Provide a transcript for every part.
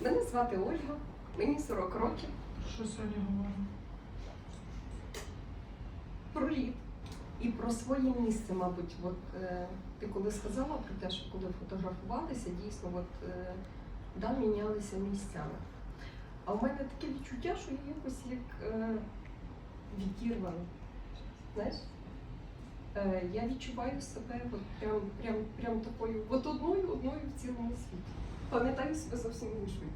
Мене звати Ольга, мені 40 років. Що сьогодні говоримо? Про рід і про своє місце, мабуть. От е, ти коли сказала про те, що коли фотографувалися, дійсно, от е, да, мінялися місцями. А в мене таке відчуття, що я якось як е, відірвана. Знаєш? Е, я відчуваю себе от прям, прям, прям такою, от одною, одною в цілому світі. Пам'ятаю себе зовсім іншою.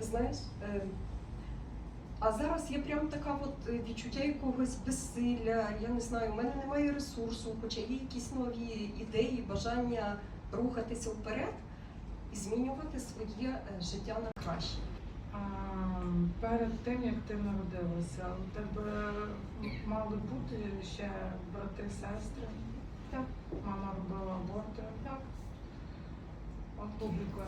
Знаєш, е, а зараз є прям така от е, відчуття якогось безсилля. Я не знаю, у мене немає ресурсу, хоча є якісь нові ідеї, бажання рухатися вперед і змінювати своє е, життя на краще. А, перед тим як ти народилася, у тебе мали бути ще брати, сестри. Так. Мама робила аборти. Так. От публіка.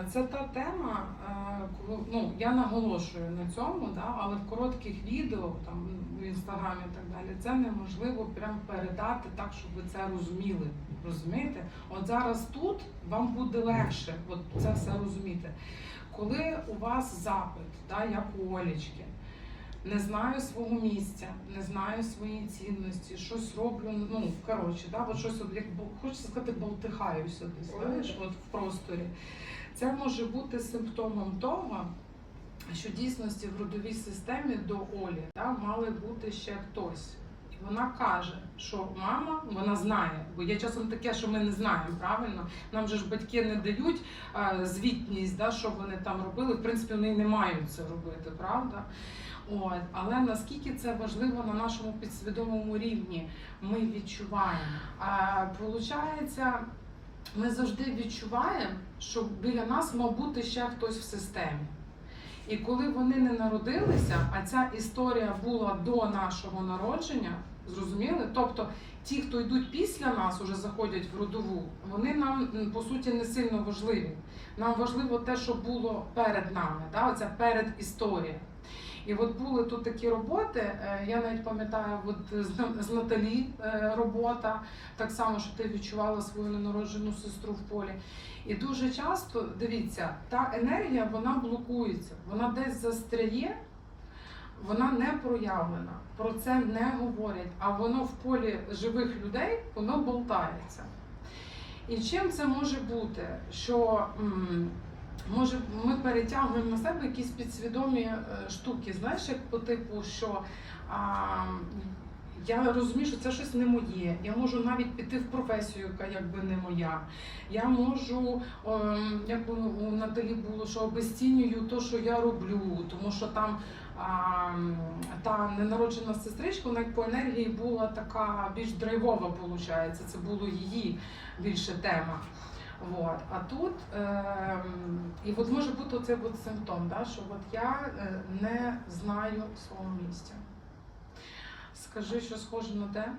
Е, Це та тема, е, коли ну я наголошую на цьому, да, але в коротких відео там в інстаграмі і так далі, це неможливо прям передати так, щоб ви це розуміли. Розумієте? От зараз тут вам буде легше, от це все розуміти. Коли у вас запит, да, як у Олічки, не знаю свого місця, не знаю свої цінності, щось роблю, ну коротше, да, от щось от, як хочеться сказати, болтихаюся десь, знаєш, от в просторі. Це може бути симптомом того, що дійсності в родовій системі до Олі да, мали бути ще хтось. І вона каже, що мама, вона знає, бо є часом таке, що ми не знаємо, правильно? Нам же ж батьки не дають а, звітність, да, що вони там робили. В принципі, вони не мають це робити, правда? От, але наскільки це важливо на нашому підсвідомому рівні, ми відчуваємо. А, получається, ми завжди відчуваємо, що біля нас мав бути ще хтось в системі. І коли вони не народилися, а ця історія була до нашого народження, зрозуміли? Тобто ті, хто йдуть після нас, уже заходять в родову, вони нам по суті не сильно важливі. Нам важливо те, що було перед нами, да? оця передісторія. І от були тут такі роботи. е, Я навіть пам'ятаю, от з Наталі е, робота, так само, що ти відчувала свою ненароджену сестру в полі. І дуже часто дивіться, та енергія вона блокується, вона десь застряє, вона не проявлена, про це не говорять, а воно в полі живих людей воно болтається. І чим це може бути? Що може ми перетягуємо на себе якісь підсвідомі е, штуки, знаєш, як по типу, що а, я розумію, що це щось не моє. Я можу навіть піти в професію, яка якби не моя. Я можу, ем, як у у Наталі було, що обесцінюю те, що я роблю, тому що там а, та ненароджена сестричка, вона по енергії була така більш драйвова, виходить. Це було її більше тема. Вот. А тут ем, і от може бути оцей от симптом, да, що от я е, не знаю свого місця. Скажи, що схоже на те,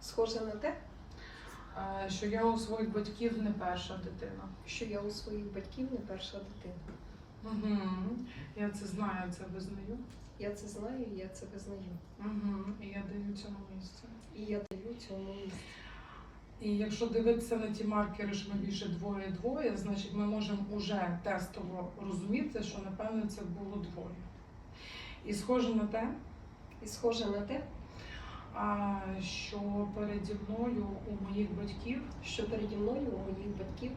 Схоже на те, е, що я у своїх батьків не перша дитина. що я у своїх батьків не перша дитина. Угу. Я це знаю, це визнаю. Я це знаю, я це визнаю. Угу. І я даю цьому місце. І я даю цьому місце. І якщо дивитися на ті маркери, що ми більше двоє-двоє, значить ми можемо уже тестово розуміти, що напевно це було двоє. І схоже на те, І схоже на те, що переді мною у моїх батьків що переді мною у моїх батьків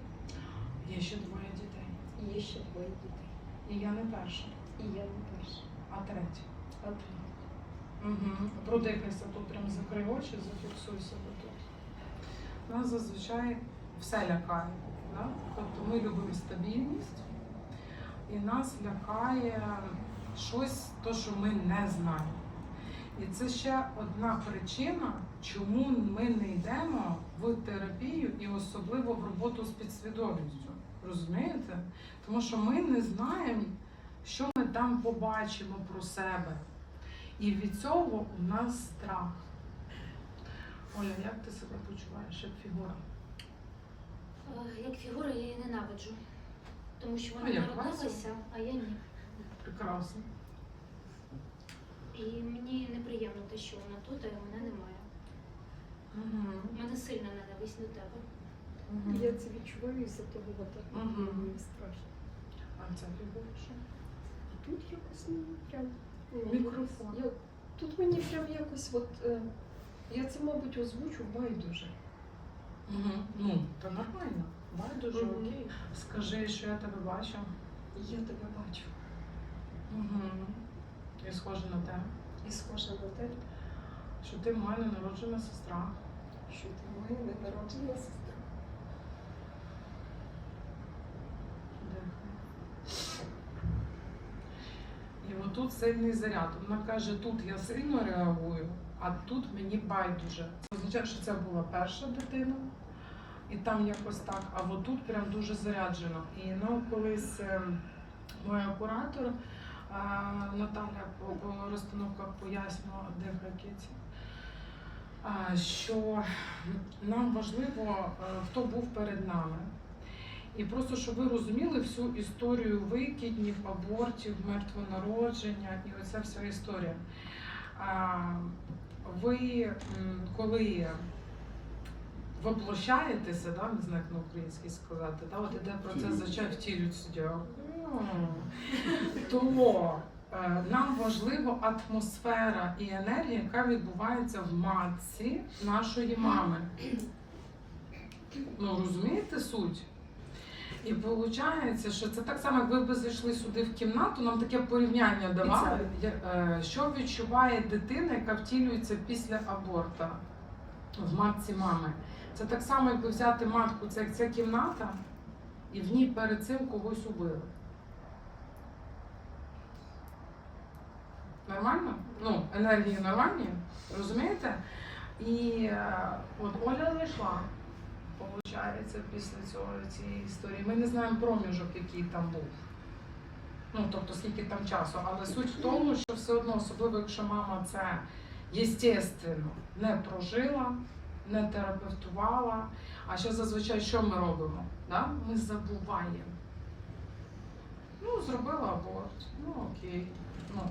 є ще двоє дітей. є ще двоє дітей. І я не перша, І я не перша, а третя. а ти. Угу. Продихайся тут, прям закрий очі, зафіксуй себе. Нас зазвичай все лякає. Да? Тобто ми любимо стабільність, і нас лякає щось, то, що ми не знаємо. І це ще одна причина, чому ми не йдемо в терапію і особливо в роботу з підсвідомістю. Розумієте? Тому що ми не знаємо, що ми там побачимо про себе. І від цього у нас страх. Оля, як ти себе почуваєш як фігура? Е, Як фігура я її ненавиджу. Тому що вона народилася, а я ні. Прекрасно. І мені неприємно те, що вона тут, а мене немає. Угу. У мене сильна ненависть до тебе. Мгм. Я це відчуваю із-за того, от так Мгм. мені страшно. А це фігура що? А тут якось ну, прям ну, Мікрофон. Я, тут мені прям якось от. Е, я це, мабуть, озвучу байдуже. Угу. Ну, то нормально. Байдуже, угу. окей. Скажи, що я тебе бачу. Я тебе бачу. Угу. І схоже на те, І схоже на те, що ти моя ненароджена сестра. що ти моя ненароджена сестра. Дихай. І отут сильний заряд. Вона каже, тут я сильно реагую, а тут мені байдуже. Це означає, що це була перша дитина, і там якось так, а отут прям дуже заряджено. І нам колись е, моя куратор Наталя по, розстановках пояснювала, дихай е, що нам важливо, е, хто був перед нами. І просто щоб ви розуміли всю історію викиднів, абортів, мертвонародження і оця вся історія. А, Ви коли воплощаєтеся, да, не знаю, як на українській сказати, да, от іде процес зачай втілюється, то е, нам важлива атмосфера і енергія, яка відбувається в матці нашої мами. Ну, розумієте суть? І виходить, що це так само, як ви зайшли сюди в кімнату, нам таке порівняння давали, е, що відчуває дитина, яка втілюється після аборта в матці мами. Це так само, якби взяти матку, це як ця кімната, і в ній перед цим когось убили. Нормально? Ну, енергії нормальні, розумієте? І е, от Оля зайшла, виходить, після цього цієї історії. Ми не знаємо проміжок, який там був. Ну, тобто, скільки там часу. Але суть в тому, що все одно, особливо, якщо мама це єстественно не прожила, не терапевтувала. А ще зазвичай що ми робимо? Да? Ми забуваємо. Ну, зробила аборт. Ну окей. Ну,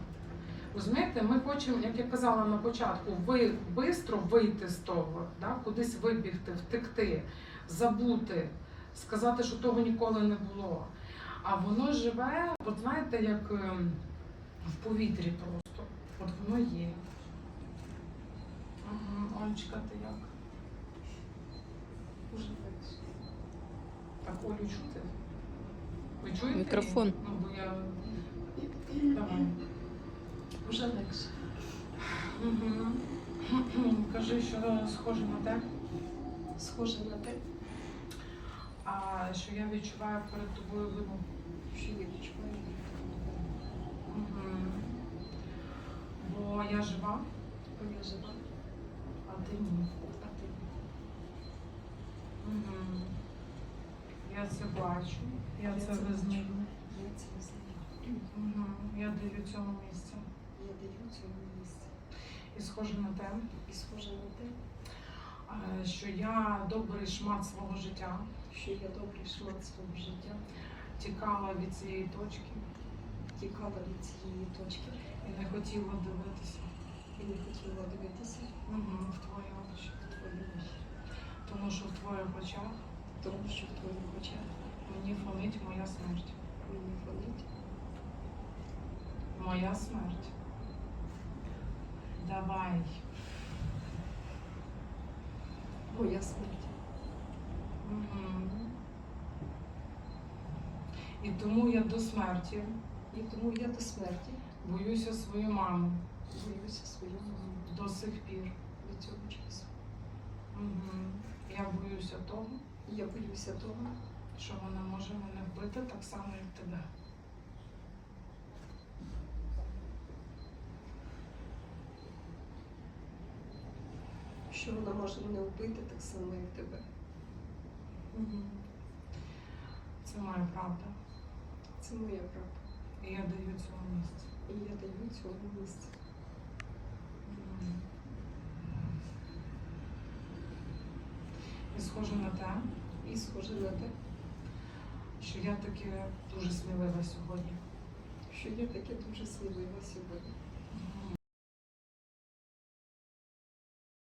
Розумієте, ми хочемо, як я казала на початку, ви швидко вийти з того, да? кудись вибігти, втекти, забути, сказати, що того ніколи не було. А воно живе, от знаєте, як ем, в повітрі просто. От воно є. Угу. Олечка, ти як? Уже. Так, Олю чути? Ви чуєте? Мікрофон. Ну, бо я... Давай. Уже легше. Угу. Кажи, що схоже на те, Схоже на те, а, що я відчуваю перед тобою вину. що я відчуваю. Угу. Бо я жива, Бо я жива, а ти ні. а ти. Угу. Я це бачу, я, Я це визнаю. Я це знаю. Угу. Я даю цьому місця. Я даю цьому місце. І схоже на те, І схоже на те, що я добрий шмат свого життя що я добрий шмат свого життя тікала від цієї точки тікала від цієї точки і не хотіла дивитися і не хотіла дивитися угу. в твої очі. в твої очі. Тому що в твоїх очах Тому що в твоїх очах мені фонить моя смерть. мені фонить Моя смерть. Давай. моя смерть. Угу. І тому я до смерті І тому я до смерті боюся свою маму боюся свою маму до сих пір. до цього часу. Угу. Я боюся того, я боюся того, що вона може мене вбити так само, як тебе. Що вона може мене вбити так само, як тебе. Угу. Це моя правда. Це моя правда. І я даю цьому місце. І я даю цьому місце. Мгм. І схоже на те, І схоже на те, що я таки дуже смілива сьогодні. що я таке дуже смілива сьогодні.